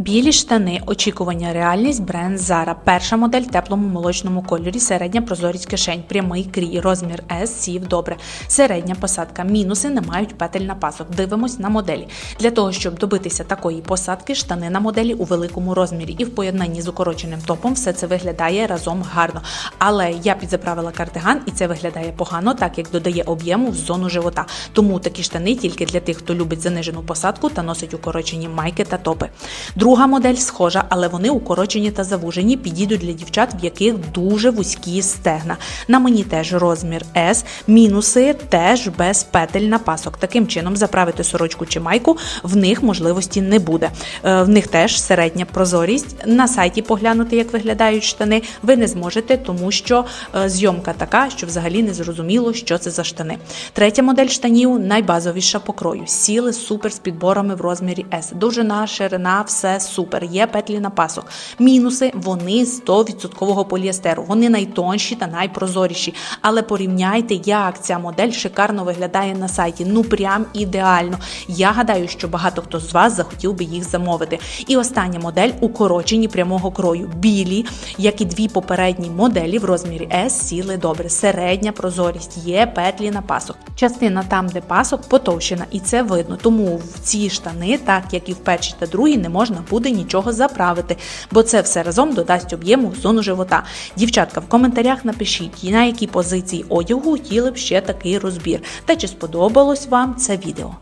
Білі штани, очікування реальність, бренд Zara. Перша модель в теплому молочному кольорі, середня прозорість кишень, прямий крій, розмір S, сів добре. Середня посадка. Мінуси не мають петель на пасок. Дивимось на моделі. Для того, щоб добитися такої посадки, штани на моделі у великому розмірі і в поєднанні з укороченим топом все це виглядає разом гарно. Але я підзаправила кардиган і це виглядає погано, так як додає об'єму в зону живота. Тому такі штани тільки для тих, хто любить занижену посадку та носить укорочені майки та топи. Друга модель схожа, але вони укорочені та завужені, підійдуть для дівчат, в яких дуже вузькі стегна. На мені теж розмір S, мінуси теж без петель на пасок. Таким чином, заправити сорочку чи майку в них можливості не буде. Е, В них теж середня прозорість. На сайті поглянути, як виглядають штани, ви не зможете, тому що е, зйомка така, що взагалі не зрозуміло, що це за штани. Третя модель штанів найбазовіша по крою. Сіли супер з підборами в розмірі S. Довжина, ширина, все супер. Є петлі на пасок. Мінуси вони 100% поліестеру. Вони найтонші та найпрозоріші. Але порівняйте, як ця модель шикарно виглядає на сайті. Ну прям ідеально. Я гадаю, що багато хто з вас захотів би їх замовити. І остання модель укорочені прямого крою. Білі, як і дві попередні моделі в розмірі S сіли добре. Середня прозорість, є петлі на пасок. Частина там, де пасок, потовщена, і це видно. Тому в ці штани, так як і в першій та другій, не можна буде нічого заправити, бо це все разом додасть об'єму в зону живота. Дівчатка, в коментарях напишіть, на які позиції одягу хотіли б ще такий розбір, та чи сподобалось вам це відео.